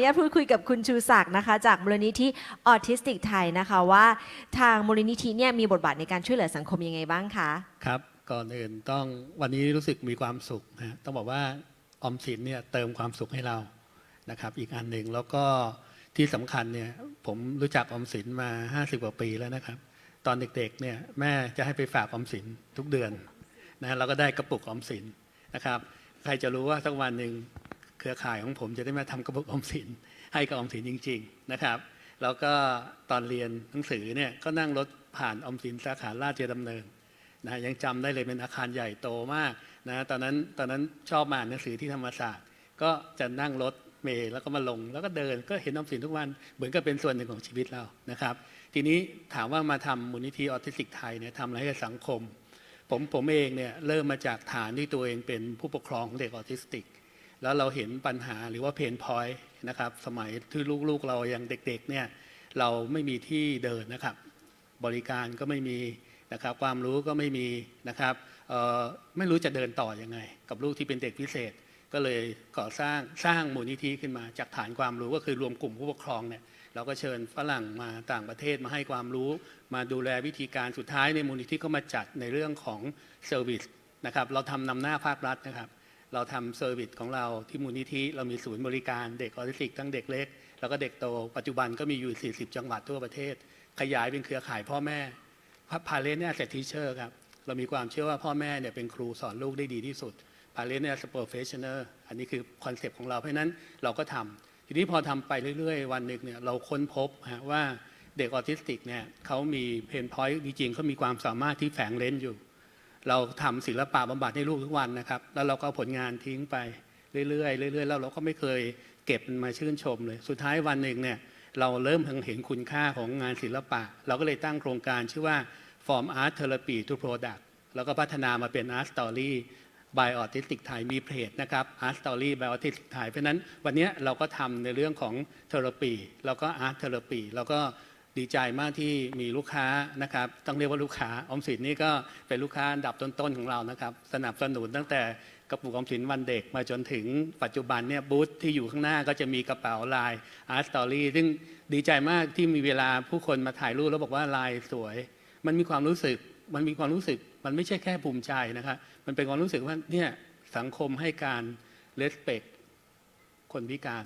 อนุญาตพูดคุยกับคุณชูศักดิ์นะคะ จากมูลนิธิออทิสติกไทยนะคะว่าทางมูลนิธิเนี่ยมีบทบาทในการช่วยเหลือสังคมยังไงบ้างคะครับก่อนอื่นต้องวันนี้รู้สึกมีความสุขนะต้องบอกว่าออมสินเนี่ยเติมความสุขให้เรานะครับ อีกอันหนึ่งแล้วก็ที่สำคัญเนี่ยผมรู้จักออมสินมา 50 กว่าปีแล้วนะครับ ตอนเด็กๆเนี่ยแม่จะให้ไปฝากออมสินทุกเดือนนะเราก็ได้กระปุกออมสินนะครับ ใครจะรู้ว่าสักวันหนึ่ง เครือข่ายของผมจะได้มาทำกระปุกออมสินให้กับออมสินจริง ๆนะครับ แล้วก็ตอนเรียนหนังสือเนี่ยก็นั่งรถผ่านออมสินสาขาราชดำเนินนะยังจำได้เลยเป็นอาคารใหญ่โตมากนะตอนนั้นตอนนั้นชอบอ่านหนังสือที่ธรรมศาสตร์ ก็จะนั่งรถเมล์แล้วก็มาลง แล้วก็เดินก็เห็นน้ำสินทุกวันเหมือนกับเป็นส่วนหนึ่งของชีวิตเรานะครับ ทีนี้ถามว่ามาทำมูลนิธิออทิสติกไทยเนี่ยทำอะไรให้กับสังคม ผมผมเองเนี่ยเริ่มมาจากฐานที่ตัวเองเป็นผู้ปกครองของเด็กออทิสติก แล้วเราเห็นปัญหาหรือว่าเพนพอยต์นะครับ สมัยที่ลูกๆเรายังเด็กๆเนี่ยเราไม่มีที่เดินนะครับ บริการก็ไม่มีนะครับ ความรู้ก็ไม่มีนะครับไม่รู้จะเดินต่อยังไง กับลูกที่เป็นเด็กพิเศษ ก็เลยก่อสร้างสร้างมูลนิธิขึ้นมาจากฐานความรู้ก็คือรวมกลุ่มผู้ปกครองเนี่ยเราก็เชิญฝรั่งมาต่างประเทศมาให้ความรู้ มาดูแลวิธีการสุดท้ายในมูลนิธิก็มาจัดในเรื่องของเซอร์วิสนะครับเราทำนำหน้าภาครัฐนะครับ เราทำเซอร์วิสของเราที่มูลนิธิ เรามีศูนย์บริการเด็กออทิสติก ทั้งเด็กเล็ก แล้วก็เด็กโต ปัจจุบันก็มีอยู่ 40 จังหวัดทั่วประเทศ ขยายเป็นเครือข่ายพ่อแม่พาเลนเนี่ยเซทีเชอร์ครับ เรามีความเชื่อว่าพ่อแม่เนี่ยเป็นครูสอนลูกได้ดีที่สุดพาเลนเนี่ยสเปอร์เฟชชั่นอร์อันนี้คือคอนเซปต์ของเราเพราะนั้นเราก็ทำทีนี้พอทำไปเรื่อยๆ วันหนึ่งเนี่ยเราค้นพบฮะว่าเด็กออทิสติกเนี่ยเขามีเพนพอยต์จริงๆเขามีความสามารถที่แฝงเร้นอยู่ เราทำศิลปะบำบัดให้ลูกทุกวันนะครับ แล้วเราก็เอาผลงานทิ้งไปเรื่อยๆเรื่อยๆแล้วเราก็ไม่เคยเก็บมันมาชื่นชมเลย สุดท้ายวันหนึ่งเนี่ยเราเริ่มเห็นคุณค่าของงานศิลปะ เราก็เลยตั้งโครงการชื่อว่า form Art Therapy to Product แล้วก็พัฒนามาเป็น Art Story by Autistic Thai มีเพจนะครับ Art Story by Autistic Thai เพราะฉะนั้นวันนี้เราก็ทำในเรื่องของเทอราปีแล้วก็ Art Therapy แล้วก็ ดีใจมากที่มีลูกค้านะครับต้องเรียกว่าลูกค้าออมสินนี่ก็เป็นลูกค้าอันดับต้นๆของเรานะครับ สนับสนุนตั้งแต่กระปุกออมสินวันเด็กมาจนถึงปัจจุบันเนี่ยบูธที่อยู่ข้างหน้าก็จะมีกระเป๋าลายอาร์ตสตอรี่ซึ่งดีใจมากที่มีเวลาผู้คนมาถ่ายรูปแล้วบอกว่าลายสวย มันมีความรู้สึกมันมีความรู้สึก มันไม่ใช่แค่ภูมิใจนะครับมันเป็นความรู้สึกว่าเนี่ยสังคมให้การเลสเ c กคนพิการ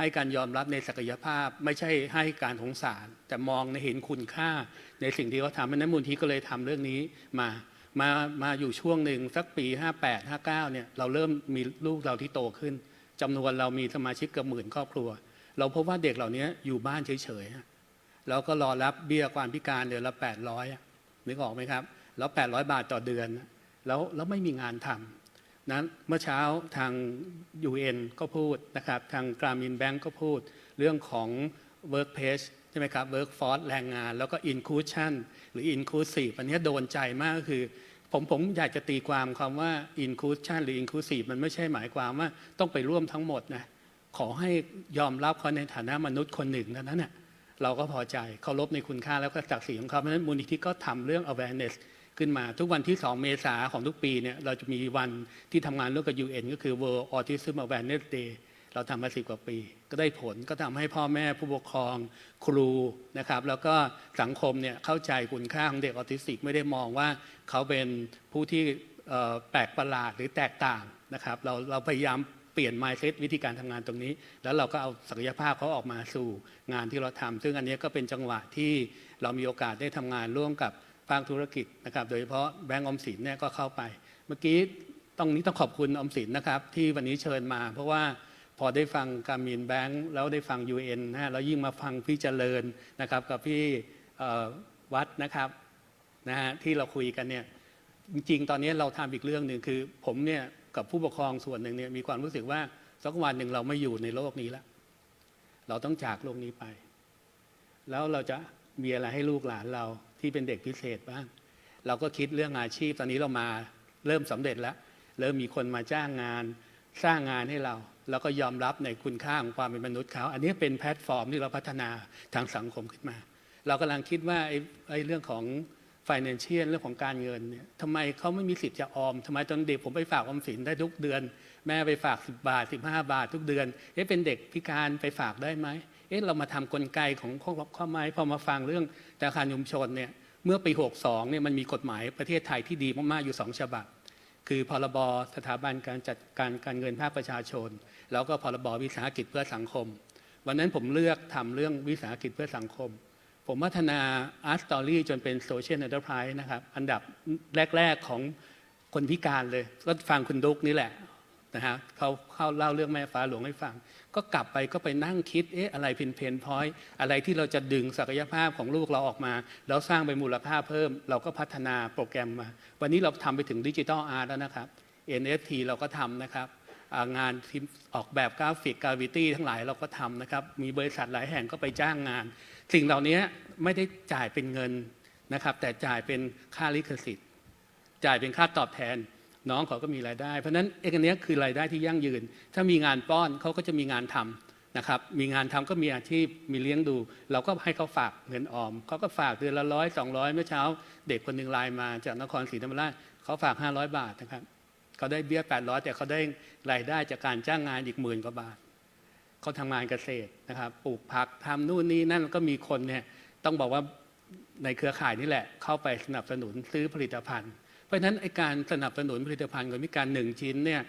ให้การยอมรับในศักยภาพ ไม่ใช่ให้การสงสาร แต่มองในเห็นคุณค่าในสิ่งที่เขาทำนั้นมูลที่ก็เลยทำเรื่องนี้มามามาอยู่ช่วงหนึ่งสักปี 58 59เนี่ยเราเริ่มมีลูกเราที่โตขึ้นจำนวนเรามีสมาชิกเกือบหมื่นครอบครัว เราพบว่าเด็กเหล่านี้อยู่บ้านเฉยๆฮะแล้วก็รอรับเบี้ยความพิการเดือนละ 800อะนึกออกไหมครับแล้ว 800 บาทต่อเดือน แล้วแล้วไม่มีงานทำ นั้นเมื่อเช้าทาง UN ก็พูดนะครับทางกรามินแบงก์ก็พูดเรื่องของ workplace ใช่ไหมครับ workforce แรงงาน แล้วก็ inclusion หรือ inclusive อันนี้โดนใจมากก็คือ ผมผมอยากจะตีความคำว่า inclusion หรือ inclusive มันไม่ใช่หมายความว่าต้องไปร่วมทั้งหมดนะขอให้ยอมรับเขาในฐานะมนุษย์คนหนึ่งเท่านั้นน่ะเราก็พอใจเคารพในคุณค่าแล้วก็ศักดิ์ศรีของเขาเพราะฉะนั้นมูลนิธิก็ทำเรื่อง awareness ขึ้นมา ทุกวันที่ 2 เมษาของทุกปีเนี่ยเราจะมีวันที่ทำงานร่วมกับ UN ก็คือ World Autism Awareness Day เราทำมาสิบกว่าปี ก็ได้ผลก็ทำให้พ่อแม่ผู้ปกครองครูนะครับแล้วก็สังคมเนี่ยเข้าใจคุณค่าของเด็กออทิสติกไม่ได้มองว่าเขาเป็นผู้ที่แปลกประหลาดหรือแตกต่างนะครับเราเราพยายามเปลี่ยน mindset วิธีการทำงานตรงนี้ แล้วเราก็เอาศักยภาพเขาออกมาสู่งานที่เราทำซึ่งอันนี้ก็เป็นจังหวะที่เรามีโอกาสได้ทำงานร่วมกับ ภาคธุรกิจนะครับ โดยเฉพาะแบงก์ออมสินเนี่ยก็เข้าไป เมื่อกี้ต้องนี้ต้องขอบคุณออมสินนะครับที่วันนี้เชิญมา เพราะว่าพอได้ฟังการมินแบงก์แล้วได้ฟัง UN นะฮะแล้วยิ่งมาฟังพี่เจริญนะครับกับพี่วัดนะครับนะฮะที่เราคุยกันเนี่ยจริงๆ ตอนนี้เราทำอีกเรื่องหนึ่งคือ ผมเนี่ยกับผู้ปกครองส่วนหนึ่งเนี่ยมีความรู้สึกว่าสักวันหนึ่งเราไม่อยู่ในโลกนี้แล้ว เราต้องจากโลกนี้ไป แล้วเราจะมีอะไรให้ลูกหลานเรา ที่เป็นเด็กพิเศษบ้าง เราก็คิดเรื่องอาชีพตอนนี้เรามาเริ่มสำเร็จแล้ว เริ่มมีคนมาจ้างงานสร้างงานให้เรา แล้วก็ยอมรับในคุณค่าของความเป็นมนุษย์เขาอันนี้เป็นแพลตฟอร์มที่เราพัฒนาทางสังคมขึ้นมา เรากำลังคิดว่าไอ้ไอ้เรื่องของ financial เรื่องของการเงินเนี่ยทำไมเขาไม่มีสิทธิ์จะออมทำไมตอนเด็กผมไปฝากออมสินได้ทุกเดือน แม่ไปฝาก 10 บาท 15 บาททุกเดือนเอ๊ะเป็นเด็กพิการไปฝากได้ไหม เอ๊ะเรามาทำกลไกของข้อข้อไม้พอมาฟังเรื่องธนาคารชุมชนเนี่ยเมื่อปี 62เนี่ยมันมีกฎหมายประเทศไทยที่ดีมากๆอยู่สองฉบับ คือพรบสถาบันการจัดการการเงินภาคประชาชน แล้วก็พรบวิสาหกิจเพื่อสังคม วันนั้นผมเลือกทำเรื่องวิสาหกิจเพื่อสังคม ผมพัฒนา Art Story จนเป็น Social Enterprise นะครับอันดับแรก ๆของคนพิการเลย ก็ฟังคุณดุกนี่แหละ นะฮะเขาเขาเล่าเรื่องแม่ฟ้าหลวงให้ฟัง ก็กลับไปก็ไปนั่งคิดเอ๊ะอะไรเป็นเพนพอยต์อะไรที่เราจะดึงศักยภาพของลูกเราออกมา แล้วสร้างเป็นมูลค่าเพิ่ม เราก็พัฒนาโปรแกรมมา วันนี้เราทำไปถึงดิจิทัลอาร์ตแล้วนะครับ NFT เราก็ทำนะครับงานที่ออกแบบกราฟิกกราฟิตี้ทั้งหลายเราก็ทำนะครับ มีบริษัทหลายแห่งก็ไปจ้างงาน สิ่งเหล่านี้ไม่ได้จ่ายเป็นเงินนะครับ แต่จ่ายเป็นค่าลิขสิทธิ์ จ่ายเป็นค่าตอบแทน น้องเขาก็มีรายได้ เพราะฉะนั้นเอกนี้คือรายได้ที่ยั่งยืน ถ้ามีงานป้อนเขาก็จะมีงานทำนะครับมีงานทำก็มีอาชีพมีเลี้ยงดู เราก็ให้เขาฝากเงินออมเขาก็ฝากเดือนละร้อยสองร้อยเมื่อเช้า เด็กคนหนึ่งไลน์มาจากนครศรีธรรมราชเขาฝาก 500 บาทนะครับเขาได้เบี้ย800แต่เขาได้รายได้จากการจ้างงานอีกหมื่นกว่าบาทเขาทำงานเกษตรนะครับปลูกผักทำนู่นนี่นั่นก็มีคนเนี่ยต้องบอกว่าในเครือข่ายนี่แหละเข้าไปสนับสนุนซื้อผลิตภัณฑ์ เพราะฉะนั้นไอการสนับสนุนผลิตภัณฑ์คนพิการหนึ่งชิ้นเนี่ย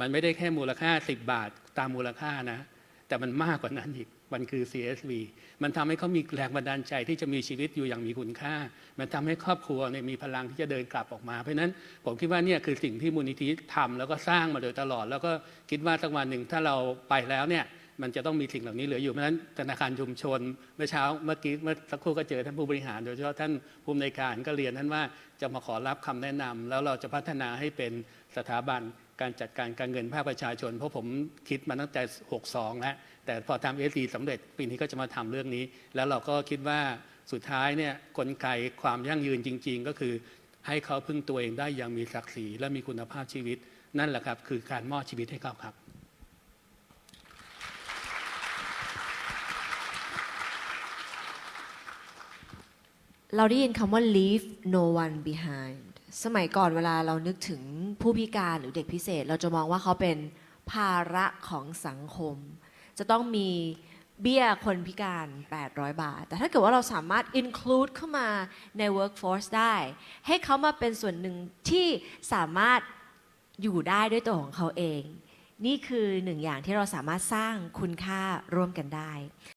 มันไม่ได้แค่มูลค่า 10 บาทตามมูลค่านะ แต่มันมากกว่านั้นอีกมันคือ CSV มันทำให้เขามีแรงบันดาลใจที่จะมีชีวิตอยู่อย่างมีคุณค่า มันทำให้ครอบครัวเนี่ยมีพลังที่จะเดินกลับออกมา เพราะฉะนั้นผมคิดว่าเนี่ยคือสิ่งที่มูลนิธิทำแล้วก็สร้างมาโดยตลอด แล้วก็คิดว่าสักวันหนึ่งถ้าเราไปแล้วเนี่ย มันจะต้องมีสิ่งเหล่านี้เหลืออยู่เพราะฉะนั้นธนาคารชุมชนเมื่อเช้าเมื่อกี้เมื่อสักครู่ก็เจอท่านผู้บริหาร โดยเฉพาะท่านผู้อำนวยการก็เรียนท่านว่าจะมาขอรับคำแนะนำแล้วเราจะพัฒนาให้เป็นสถาบันการจัดการการเงินภาคประชาชน เพราะผมคิดมาตั้งแต่ 62 แล้ว แต่พอทำเอสีสำเร็จปีนี้ก็จะมาทำเรื่องนี้ แล้วเราก็คิดว่าสุดท้ายเนี่ยกลไกความยั่งยืนจริง ๆ ก็คือให้เขาพึ่งตัวเองได้อย่างมีศักดิ์ศรีและมีคุณภาพชีวิต นั่นแหละครับคือการมอบชีวิตให้เขาครับ เราได้ยินคำว่า leave no one behind สมัยก่อนเวลาเรานึกถึงผู้พิการหรือเด็กพิเศษ เราจะมองว่าเขาเป็นภาระของสังคม จะต้องมีเบี้ยคนพิการ 800 บาท แต่ถ้าเกิดว่าเราสามารถ include เข้ามาใน workforce ได้ ให้เขามาเป็นส่วนหนึ่งที่สามารถอยู่ได้ด้วยตัวของเขาเอง นี่คือหนึ่งอย่างที่เราสามารถสร้างคุณค่าร่วมกันได้